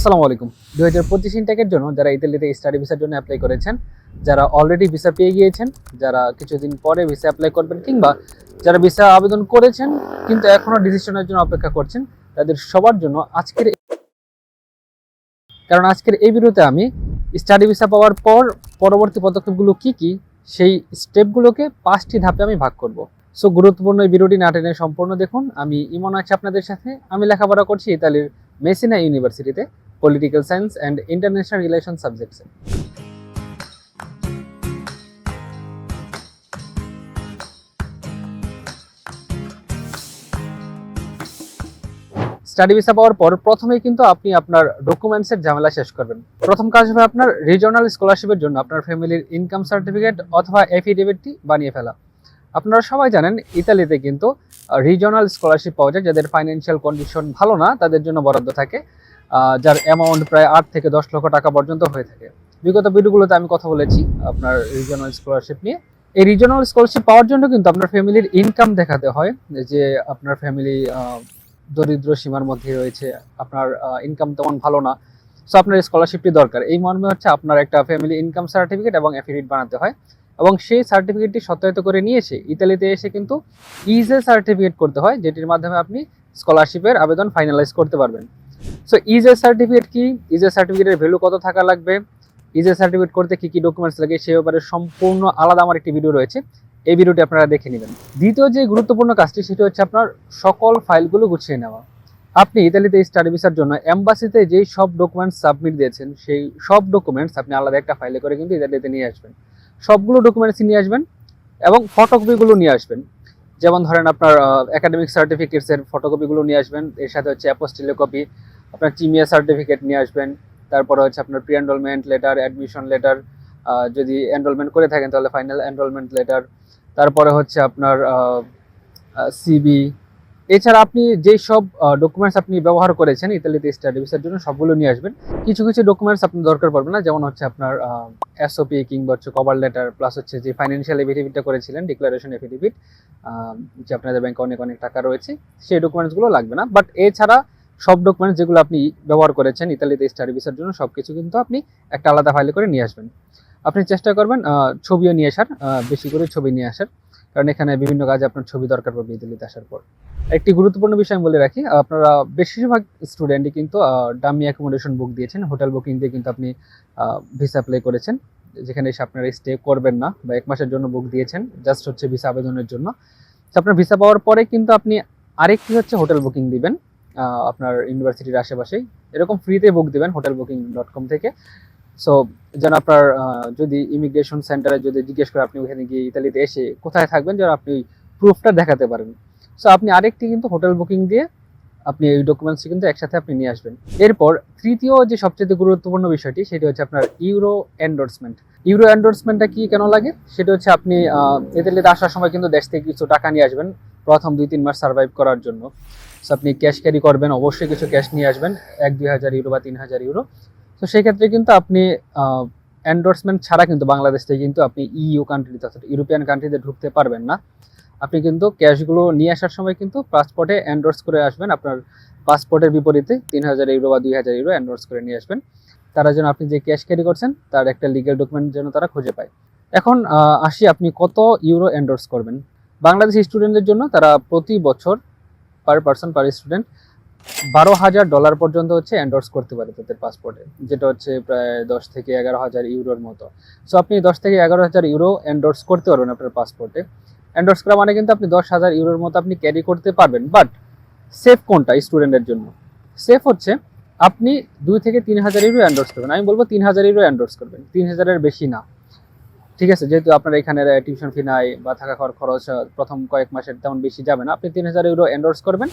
আসসালামু আলাইকুম। দু হাজার পঁচিশ ইনটেকের জন্য যারা ইতালিতে স্টাডি ভিসার জন্য অ্যাপ্লাই করেছেন, যারা অলরেডি ভিসা পেয়ে গিয়েছেন, যারা কিছুদিন পরে ভিসা অ্যাপ্লাই করবেন কিংবা যারা ভিসা আবেদন করেছেন, কিন্তু এখনও ডিসিশনের জন্য অপেক্ষা করছেন, তাদের সবার জন্য আজকের কারণ আজকের এই ভিডিওতে আমি স্টাডি ভিসা পাওয়ার পর পরবর্তী পদক্ষেপগুলো কি কি, সেই স্টেপগুলোকে পাঁচটি ধাপে আমি ভাগ করব। সো গুরুত্বপূর্ণ এই ভিডিওটি না সম্পূর্ণ দেখুন। আমি ইমন আছি আপনাদের সাথে। আমি লেখাপড়া করছি ইতালির মেসিনা ইউনিভার্সিটিতে। Political science and international relation সাবজেক্টসে study visa পাওয়ার পর প্রথমেই কিন্তু আপনি আপনার ডকুমেন্টসের ঝামেলা শেষ করবেন। প্রথম কাজ হবে আপনার রিজনাল স্কলারশিপের জন্য আপনার ফ্যামিলির ইনকাম সার্টিফিকেট অথবা এফিডেভিটটি বানিয়ে ফেলা। আপনারা সবাই জানেন, ইতালিতে কিন্তু রিজনাল স্কলারশিপ পাওয়া যায়, যাদের ফাইন্যান্সিয়াল কন্ডিশন ভালো না, তাদের জন্য বরাদ্দ থাকে। যার অ্যামাউন্ট প্রায় আট থেকে দশ লক্ষ টাকা পর্যন্ত হয়ে থাকে। বিগত ভিডিওগুলোতে আমি কথা বলেছি আপনার রিজনাল স্কলারশিপ নিয়ে। এই রিজনাল স্কলারশিপ পাওয়ার জন্য কিন্তু আপনার ফ্যামিলির ইনকাম দেখাতে হয়, যে আপনার ফ্যামিলি দরিদ্র সীমার মধ্যে রয়েছে, আপনার ইনকাম তেমন ভালো না। সো আপনার স্কলারশিপটি দরকার। এই মর্মে হচ্ছে আপনার একটা ফ্যামিলি ইনকাম সার্টিফিকেট এবং অ্যাফিডেভিট বানাতে হয় এবং সেই সার্টিফিকেটটি সত্যায়িত করে নিয়েছে ইতালিতে এসে কিন্তু ইজে সার্টিফিকেট করতে হয়, যেটির মাধ্যমে আপনি স্কলারশিপের আবেদন ফাইনালাইজ করতে পারবেন। সো ইজে সার্টিফিকেট কি ইজে সার্টিফিকেটের ভ্যালু কত থাকা লাগবে? ইজে সার্টিফিকেট করতে কি কি ডকুমেন্টস লাগে? সে ব্যাপারে সম্পূর্ণ আলাদা আমার একটি ভিডিও রয়েছে। এই ভিডিওটি আপনারা দেখে নেবেন। দ্বিতীয় যে গুরুত্বপূর্ণ কাজটি, সেটি হচ্ছে আপনার সকল ফাইলগুলো গুছিয়ে নেওয়া। আপনি ইতালিতে স্টাডি ভিসার জন্য এম্বাসিতে যেই সব ডকুমেন্টস সাবমিট দিয়েছেন, সেই সব ডকুমেন্টস আপনি আলাদা একটা ফাইলে করে কিন্তু ইতালিতে নিয়ে আসবেন। সবগুলো ডকুমেন্টস নিয়ে আসবেন এবং ফটোকপিগুলো নিয়ে আসবেন। যেমন ধরেন আপনার একাডেমিক সার্টিফিকেটসের ফটোকপিগুলো নিয়ে আসবেন। এর সাথে হচ্ছে অ্যাপোস্টিলে কপি আপনার চিমিয়া সার্টিফিকেট নিয়ে আসবেন, তারপরে হচ্ছে আপনার pre enrolment letter admission letter যদি এনরোলমেন্ট করে থাকেন তাহলে ফাইনাল এনরোলমেন্ট লেটার তারপরে হচ্ছে আপনার সিবি এছাড়া আপনি যেই সব ডকুমেন্টস আপনি ব্যবহার করেছেন, ইতালিতে স্টাডি ভিসার জন্য সবগুলো নিয়ে আসবেন, কিছু কিছু ডকুমেন্টস আপনি দরকার পড়বে না, যেমন হচ্ছে আপনার এসওপি কিংবা হচ্ছে কভার লেটার প্লাস হচ্ছে যে ফাইন্যান্সিয়াল এফিডেভিটটা করেছিলেন ডিক্লারেশন এফিডেভিট যে আপনাদের ব্যাংকে অনেক অনেক টাকা রয়েছে, সেই ডকুমেন্টসগুলো লাগবে না বাট এছাড়া সব ডকুমেন্টস যেগুলো আপনি ব্যবহার করেছেন ইতালিতে স্টাডি ভিসার জন্য সব কিছু কিন্তু আপনি একটা আলাদা ফাইলে করে নিয়ে আসবেন। আপনি চেষ্টা করবেন ছবিও নিয়ে আসার বেশি করে ছবি নিয়ে আসার, কারণ এখানে বিভিন্ন কাজে আপনার ছবি দরকার পড়বে ইতালিতে আসার পর। একটি গুরুত্বপূর্ণ বিষয় আমি বলে রাখি, আপনারা বেশিরভাগ স্টুডেন্টই কিন্তু ডামি অ্যাকোমোডেশন বুক দিয়েছেন হোটেল বুকিং দিয়ে কিন্তু আপনি ভিসা অ্যাপ্লাই করেছেন, যেখানে এসে আপনারা স্টে করবেন না বা এক মাসের জন্য বুক দিয়েছেন জাস্ট হচ্ছে ভিসা আবেদনের জন্য। তো আপনার ভিসা পাওয়ার পরে কিন্তু আপনি আরেকটি হচ্ছে হোটেল বুকিং দিবেন আপনার ইউনিভার্সিটির আশেপাশেই। এরকম ফ্রিতে বুক দিবেন হোটেল বুকিং ডট কম থেকে। সো যেন আপনার যদি ইমিগ্রেশন সেন্টারে যদি জিজ্ঞেস করে আপনি ওখানে গিয়ে ইতালিতে এসে কোথায় থাকবেন, যেন আপনি প্রুফটা দেখাতে পারেন। সো আপনি আরেকটি কিন্তু হোটেল বুকিং দিয়ে আপনি এই ডকুমেন্টসটি কিন্তু একসাথে আপনি নিয়ে আসবেন। এরপর তৃতীয় যে সবচেয়ে গুরুত্বপূর্ণ বিষয়টি, সেটি হচ্ছে আপনার ইউরো এন্ডোর্সমেন্ট ইউরো এন্ডোর্সমেন্টটা কি কেন লাগে? সেটা হচ্ছে আপনি ইতালিতে আসার সময় কিন্তু দেশ থেকে কিছু টাকা নিয়ে আসবেন প্রথম দুই তিন মাস সার্ভাইভ করার জন্য। আপনি ক্যাশ ক্যারি করবেন, অবশ্যই কিছু ক্যাশ নিয়ে আসবেন, এক, দুই হাজার ইউরো বা তিন হাজার ইউরো তো সেই ক্ষেত্রে কিন্তু আপনি এন্ডোর্সমেন্ট ছাড়া কিন্তু বাংলাদেশ থেকে কিন্তু আপনি ইইউ কান্ট্রিতে অর্থাৎ ইউরোপিয়ান কান্ট্রিতে ঢুকতে পারবেন না। আপনি কিন্তু ক্যাশগুলো নিয়ে আসার সময় কিন্তু পাসপোর্টে এন্ডোর্স করে আসবেন, আপনার পাসপোর্টের বিপরীতে তিন হাজার ইউরো বা দুই হাজার ইউরো এন্ডোর্স করে নিয়ে আসবেন। তারা যেন আপনি যে ক্যাশ ক্যারি করছেন, তার একটা লিগ্যাল ডকুমেন্ট যেন তারা খুঁজে পায়। এখন আসি আপনি কত ইউরো এন্ডোর্স করবেন। বাংলাদেশ স্টুডেন্টদের জন্য তারা প্রতি বছর পার পার্সন পার স্টুডেন্ট বারো হাজার ডলার পর্যন্ত হচ্ছে এন্ডোর্স করতে পারে তাদের পাসপোর্টে যেটা হচ্ছে প্রায় দশ থেকে এগারো হাজার ইউরোর মতো। সো আপনি দশ থেকে এগারো হাজার ইউরো এন্ডোর্স করতে পারবেন আপনার পাসপোর্টে এন্ডোর্স করা মানে কিন্তু আপনি দশ হাজার ইউরোর মতো আপনি ক্যারি করতে পারবেন। বাট সেফ কোনটা স্টুডেন্টের জন্য? সেফ হচ্ছে আপনি দুই থেকে তিন হাজার ইউরো এন্ডোর্স করবেন। আমি বলব তিন হাজার ইউরো এন্ডোর্স করবেন। তিন হাজারের বেশি না। ঠিক আছে, যেহেতু আপনার এখানে টিউশন ফি নাই বা থাকা খাওয়ার খরচ প্রথম কয়েক মাসের তেমন বেশি যাবে না। আপনি তিন হাজার ইউরো এন্ডোর্স করবেন।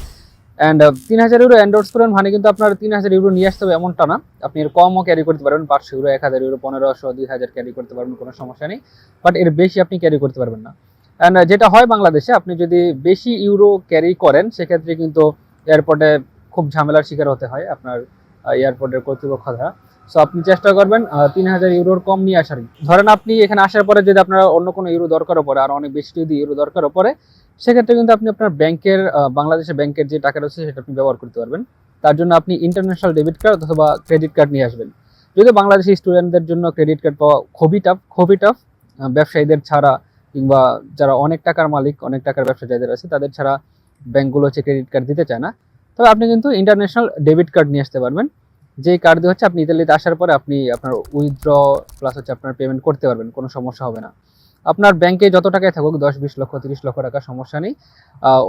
অ্যান্ড তিন হাজার ইউরো এন্ডোর্স করবেন মানে কিন্তু আপনার তিন হাজার ইউরো নিয়ে আসতে হবে এমনটা না। আপনি এর কমও ক্যারি করতে পারবেন। পাঁচশো ইউরো এক হাজার ইউরো পনেরোশো দুই হাজার ক্যারি করতে পারবেন, কোনো সমস্যা নেই। বাট এর বেশি আপনি ক্যারি করতে পারবেন না। অ্যান্ড যেটা হয় বাংলাদেশে, আপনি যদি বেশি ইউরো ক্যারি করেন, সেক্ষেত্রে কিন্তু এয়ারপোর্টে খুব ঝামেলার শিকার হতে হয়। আপনার এয়ারপোর্টের কর্তৃপক্ষ দ্বারা। সো আপনি চেষ্টা করবেন তিন হাজার ইউরোর কম নিয়ে আসার। ধরেন আপনি এখানে আসার পরে যদি আপনার অন্য কোনো ইউরো দরকারও পড়ে, আর অনেক বেশি যদি ইউরো দরকারও পড়ে, সেক্ষেত্রে কিন্তু আপনি আপনার ব্যাংকের বাংলাদেশের ব্যাংকের যে টাকা রয়েছে, সেটা আপনি ব্যবহার করতে পারবেন। তার জন্য আপনি ইন্টারন্যাশনাল ডেবিট কার্ড অথবা ক্রেডিট কার্ড নিয়ে আসবেন। যদি বাংলাদেশি স্টুডেন্টদের জন্য ক্রেডিট কার্ড পাওয়া খুবই টাফ খুবই টাফ ব্যবসায়ীদের ছাড়া কিংবা যারা অনেক টাকার মালিক, অনেক টাকার ব্যবসা যাদের আছে, তাদের ছাড়া ব্যাংকগুলো হচ্ছে ক্রেডিট কার্ড দিতে চায় না। তবে আপনি কিন্তু ইন্টারন্যাশনাল ডেবিট কার্ড নিয়ে আসতে পারবেন। যেই কার্ড দিয়ে হচ্ছে আপনি ইতালিতে আসার পরে আপনি আপনার উইথড্র প্লাস হচ্ছে আপনার পেমেন্ট করতে পারবেন, কোনো সমস্যা হবে না। আপনার ব্যাংকে যত টাকায় থাকুক, দশ, বিশ লক্ষ, তিরিশ লক্ষ টাকা, সমস্যা নেই।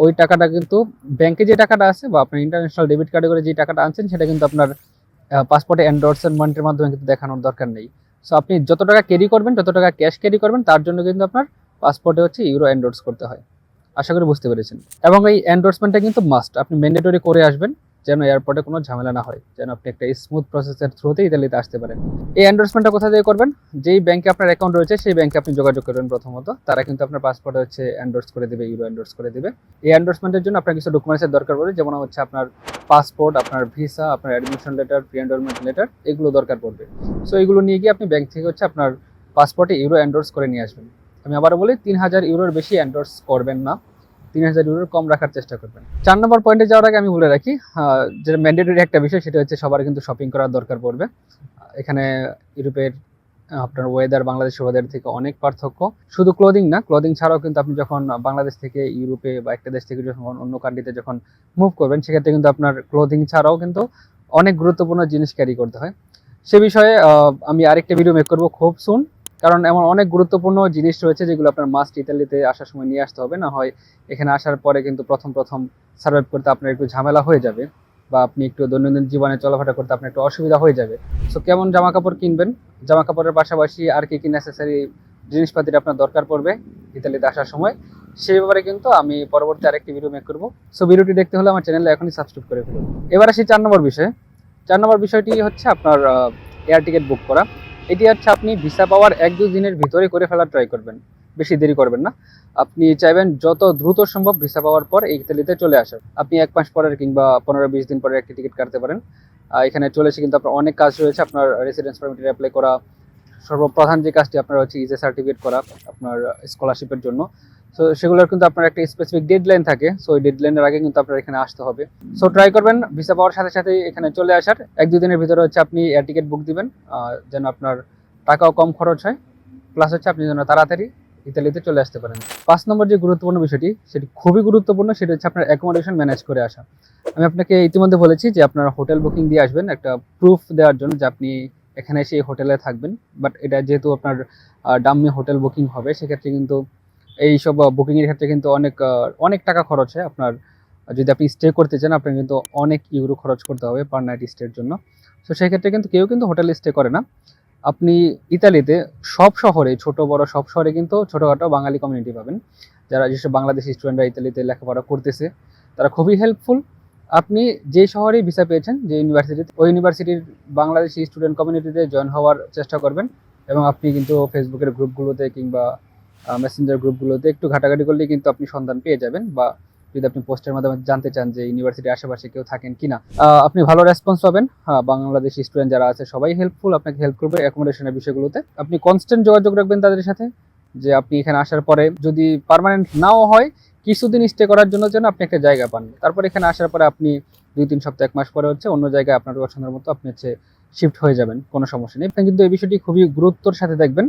ওই টাকাটা কিন্তু ব্যাংকে যে টাকাটা আছে বা আপনার ইন্টারন্যাশনাল ডেবিট কার্ডে করে যে টাকাটা আনছেন, সেটা কিন্তু আপনার পাসপোর্টে এন্ডোর্সমেন্টের মাধ্যমে কিন্তু দেখানোর দরকার নেই। সো আপনি যত টাকা ক্যারি করবেন, যত টাকা ক্যাশ ক্যারি করবেন, তার জন্য কিন্তু আপনার পাসপোর্টে হচ্ছে ইউরো এন্ডোর্স করতে হয়। আশা করি বুঝতে পেরেছেন। এবং এই এন্ডোর্সমেন্টটা কিন্তু মাস্ট আপনি ম্যান্ডেটরি করে আসবেন যেন এয়ারপোর্টে কোনো ঝামেলা না হয়, যেন আপনি একটা স্মুথ প্রসেসের থ্রুতে ইতালিতে আসতে পারেন। এই এন্ডোর্সমেন্টটা কোথা থেকে করবেন? যেই ব্যাংকে আপনার অ্যাকাউন্ট রয়েছে, সেই ব্যাংকে আপনি যোগাযোগ করবেন প্রথমত। তারা কিন্তু আপনার পাসপোর্টে হচ্ছে এন্ডোর্স করে দেবে ইউরো এন্ডোর্স করে দেবে। এই এন্ডোর্সমেন্টের জন্য আপনার কিছু ডকুমেন্টসের দরকার পড়বে, যেমন হচ্ছে আপনার পাসপোর্ট আপনার ভিসা আপনার admission letter pre enrolment letter এগুলো দরকার পড়বে। সো এগুলো নিয়ে গিয়ে আপনি ব্যাংক থেকে হচ্ছে আপনার পাসপোর্টে ইউরো এন্ডোর্স করে নিয়ে আসবেন। আমি আবারও বলি, তিন হাজার ইউরোর বেশি এন্ডোর্স করবেন না। তিন হাজার ইউরোর কম রাখার চেষ্টা করবেন। চার নম্বর পয়েন্টে যাওয়ার আগে আমি বলে রাখি যেটা ম্যান্ডেটরি একটা বিষয়, সেটা হচ্ছে সবার কিন্তু শপিং করার দরকার পড়বে। এখানে ইউরোপের আপনার ওয়েদার বাংলাদেশের ওয়েদার থেকে অনেক পার্থক্য। শুধু ক্লোদিং না ক্লোদিং ছাড়াও কিন্তু আপনি যখন বাংলাদেশ থেকে ইউরোপে বা একটা দেশ থেকে যখন অন্য কান্ট্রিতে যখন মুভ করবেন, সেক্ষেত্রে কিন্তু আপনার ক্লোদিং ছাড়াও কিন্তু অনেক গুরুত্বপূর্ণ জিনিস ক্যারি করতে হয়। সে বিষয়ে আমি আরেকটা ভিডিও মেক করব খুব সুন কারণ এমন অনেক গুরুত্বপূর্ণ জিনিস রয়েছে যেগুলো আপনার মাস্ট ইতালিতে আসার সময় নিয়ে আসতে হবে। না হয় এখানে আসার পরে কিন্তু প্রথম প্রথম সার্ভাইভ করতে আপনার একটু ঝামেলা হয়ে যাবে বা আপনি একটু দৈনন্দিন জীবনে চলাফেরা করতে আপনার একটু অসুবিধা হয়ে যাবে। সো কেমন জামা কাপড় কিনবেন? জামা কাপড়ের পাশাপাশি আর কি কি নেসেসারি জিনিসপাতির আপনার দরকার পড়বে ইতালিতে আসার সময় সেই ব্যাপারে কিন্তু আমি পরবর্তী আরেকটি ভিডিও মেক করব। সো ভিডিওটি দেখতে হলে আমার চ্যানেলে এখনই সাবস্ক্রাইব করে ফেলুন। এবার আসি চার নম্বর বিষয়ে। চার নম্বর বিষয়টি হচ্ছে আপনার এয়ার টিকিট বুক করা। এটি হচ্ছে আপনি ভিসা পাওয়ার এক দু দিনের ভিতরে করে ফেলার ট্রাই করবেন। বেশি দেরি করবেন না। আপনি চাইবেন যত দ্রুত সম্ভব ভিসা পাওয়ার পর এই ইতালিতে চলে আসেন। আপনি এক মাস পরের কিংবা পনেরো বিশ দিন পরে একটি টিকিট কাটতে পারেন। এখানে চলে এসে কিন্তু আপনার অনেক কাজ রয়েছে। আপনার রেসিডেন্স পারমিটের অ্যাপ্লাই করা সর্বপ্রধান যে কাজটি আপনার হচ্ছে ইজে সার্টিফিকেট করা আপনার স্কলারশিপের জন্য। সো সেগুলোর কিন্তু আপনার একটা স্পেসিফিক ডেডলাইন থাকে। সো ওই ডেডলাইনের আগে কিন্তু আপনার এখানে আসতে হবে। সো ট্রাই করবেন। ভিসা পাওয়ার সাথে সাথে এখানে চলে আসার। এক দুদিনের ভিতরে হচ্ছে আপনি এয়ার টিকিট বুক দিবেন যেন আপনার টাকাও কম খরচ হয়। প্লাস হচ্ছে আপনি যেন তাড়াতাড়ি ইতালিতে চলে আসতে পারেন। পাঁচ নম্বর যে গুরুত্বপূর্ণ বিষয়টি, সেটি খুবই গুরুত্বপূর্ণ, সেটা হচ্ছে আপনার অ্যাকোমোডেশন ম্যানেজ করে আসা। আমি আপনাকে ইতিমধ্যে বলেছি যে আপনার হোটেল বুকিং দিয়ে আসবেন। একটা প্রুফ দেওয়ার জন্য যে আপনি এখানে এসে এই হোটেলে থাকবেন। বাট এটা যেহেতু আপনার ডাম্মি হোটেল বুকিং হবে, সেক্ষেত্রে কিন্তু এইসব বুকিংয়ের ক্ষেত্রে কিন্তু অনেক অনেক টাকা খরচ হয় আপনার। যদি আপনি স্টে করতে চান আপনার কিন্তু অনেক ইউরো খরচ করতে হবে পার নাইট স্টের জন্য। তো সেক্ষেত্রে কিন্তু কেউ কিন্তু হোটেলে স্টে করে না। আপনি ইতালিতে সব শহরে, ছোট, বড় সব শহরে কিন্তু ছোটোখাটো বাঙালি কমিউনিটি পাবেন। যারা যেসব বাংলাদেশি স্টুডেন্টরা ইতালিতে লেখাপড়া করতেছে, তারা খুবই হেল্পফুল আপনি যে শহরেই ভিসা পেয়েছেন, যে ইউনিভার্সিটিতে ওই ইউনিভার্সিটির বাংলাদেশি স্টুডেন্ট কমিউনিটিতে জয়েন হওয়ার চেষ্টা করবেন এবং আপনি কিন্তু ফেসবুকের গ্রুপগুলোতে কিংবা মেসেঞ্জার গ্রুপগুলোতে একটু ঘাটাঘাটি করলেই কিন্তু আপনি সন্ধান পেয়ে যাবেন বা যদি আপনি পোস্টের মাধ্যমে জানতে চান যে ইউনিভার্সিটির আশেপাশে কেউ থাকেন কিনা। আপনি ভালো রেসপন্স পাবেন। হ্যাঁ বাংলাদেশি স্টুডেন্ট যারা আছে, সবাই হেল্পফুল আপনাকে হেল্প করবে অ্যাকোমোডেশনের বিষয়গুলোতে। আপনি কনস্ট্যান্ট যোগাযোগ রাখবেন তাদের সাথে, যে আপনি এখানে আসার পরে যদি পার্মানেন্ট নাও হয় কিছুদিন স্টে করার জন্য যেন আপনি একটা জায়গা পান। তারপর এখানে আসার পরে আপনি দুই, তিন সপ্তাহ, এক মাস পরে হচ্ছে অন্য জায়গায় আপনার পছন্দের মতো আপনি হচ্ছে শিফট হয়ে যাবেন, কোনো সমস্যা নেই। আপনি কিন্তু এই বিষয়টি খুবই গুরুত্বর সাথে দেখবেন।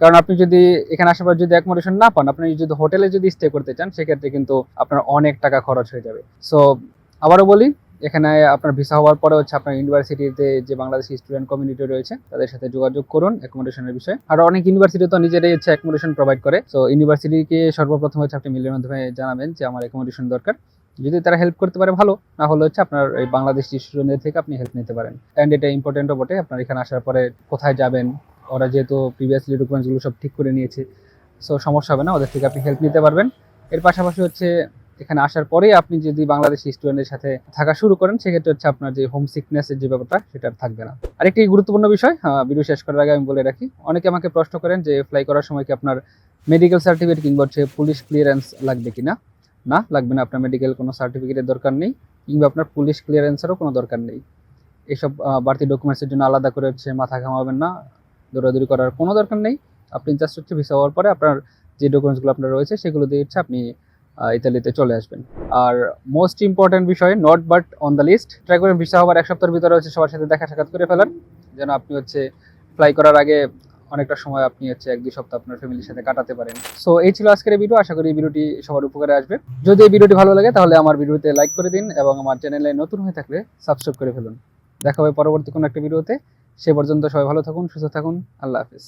কারণ আপনি যদি এখানে আসার পর যদি অ্যাকোমোডেশন না পান, আপনি যদি হোটেলে যদি স্টে করতে চান, সেক্ষেত্রে কিন্তু আপনার অনেক টাকা খরচ হয়ে যাবে। সো আবারও বলি এখানে আপনার ভিসা হওয়ার পরে হচ্ছে আপনার ইউনিভার্সিটিতে যে বাংলাদেশি স্টুডেন্ট কমিউনিটি রয়েছে, তাদের সাথে যোগাযোগ করুন অ্যাকোমোডেশনের বিষয়ে। আর অনেক ইউনিভার্সিটি তো নিজেরাই হচ্ছে অ্যাকোমোডেশন প্রোভাইড করে। সো ইউনিভার্সিটিকে সর্বপ্রথম হচ্ছে আপনি মিলের মাধ্যমে জানাবেন যে আমার অ্যাকোমোডেশন দরকার। যদি তারা হেল্প করতে পারে, ভালো। না হলে হচ্ছে আপনার এই বাংলাদেশি স্টুডেন্টদের থেকে আপনি হেল্প নিতে পারেন। অ্যান্ড এটা ইম্পর্টেন্টও বটে, আপনার এখানে আসার পরে কোথায় যাবেন? ওরা যেহেতু প্রিভিয়াসলি ডকুমেন্টসগুলো সব ঠিক করে নিয়েছে। সো সমস্যা হবে না, ওদের থেকে আপনি হেল্প নিতে পারবেন। এর পাশাপাশি হচ্ছে এখানে আসার পরেই আপনি যদি বাংলাদেশি স্টুডেন্টের সাথে থাকা শুরু করেন, সেক্ষেত্রে হচ্ছে আপনার যে হোম সিকনেসের যে ব্যাপারটা, সেটা থাকবে না। আরেকটি গুরুত্বপূর্ণ বিষয় ভিডিও শেষ করার আগে আমি বলে রাখি, অনেকে আমাকে প্রশ্ন করেন যে ফ্লাই করার সময় কি আপনার মেডিকেল সার্টিফিকেট কিংবা হচ্ছে পুলিশ ক্লিয়ারেন্স লাগবে কিনা? না, লাগবে না, আপনার মেডিকেল কোনো সার্টিফিকেটের দরকার নেই, কিংবা আপনার পুলিশ ক্লিয়ারেন্সেরও কোনো দরকার নেই। এসব বাড়তি ডকুমেন্টসের জন্য আলাদা করে হচ্ছে মাথা ঘামাবেন না, দৌড়াদৌড়ি করার কোনো দরকার নেই। আপনি জাস্ট হচ্ছে ভিসা হওয়ার পরে আপনার যে ডকুমেন্টসগুলো আপনার রয়েছে, সেগুলো দিয়ে হচ্ছে আপনি ইতালিতে চলে আসবেন। আর মোস্ট ইম্পর্টেন্ট বিষয় not but on the list try করেন ভিসা হওয়ার এক সপ্তাহের ভিতরে হচ্ছে সবার সাথে দেখা সাক্ষাৎ করে ফেলেন যেন আপনি হচ্ছে ফ্লাই করার আগে অনেকটা সময় আপনি হচ্ছে এক দুই সপ্তাহ আপনার ফ্যামিলির সাথে কাটাতে পারেন। সো এই ছিল আজকের ভিডিও আশা করি এই ভিডিওটি সবার উপকারে আসবে। যদি এই ভিডিওটি ভালো লাগে, তাহলে আমার ভিডিওতে লাইক করে দিন এবং আমার চ্যানেলে নতুন হয়ে থাকলে সাবস্ক্রাইব করে ফেলুন। দেখা হবে পরবর্তী কোনো একটা ভিডিওতে সে পর্যন্ত সবাই ভালো থাকুন, সুস্থ থাকুন। আল্লাহ হাফিজ।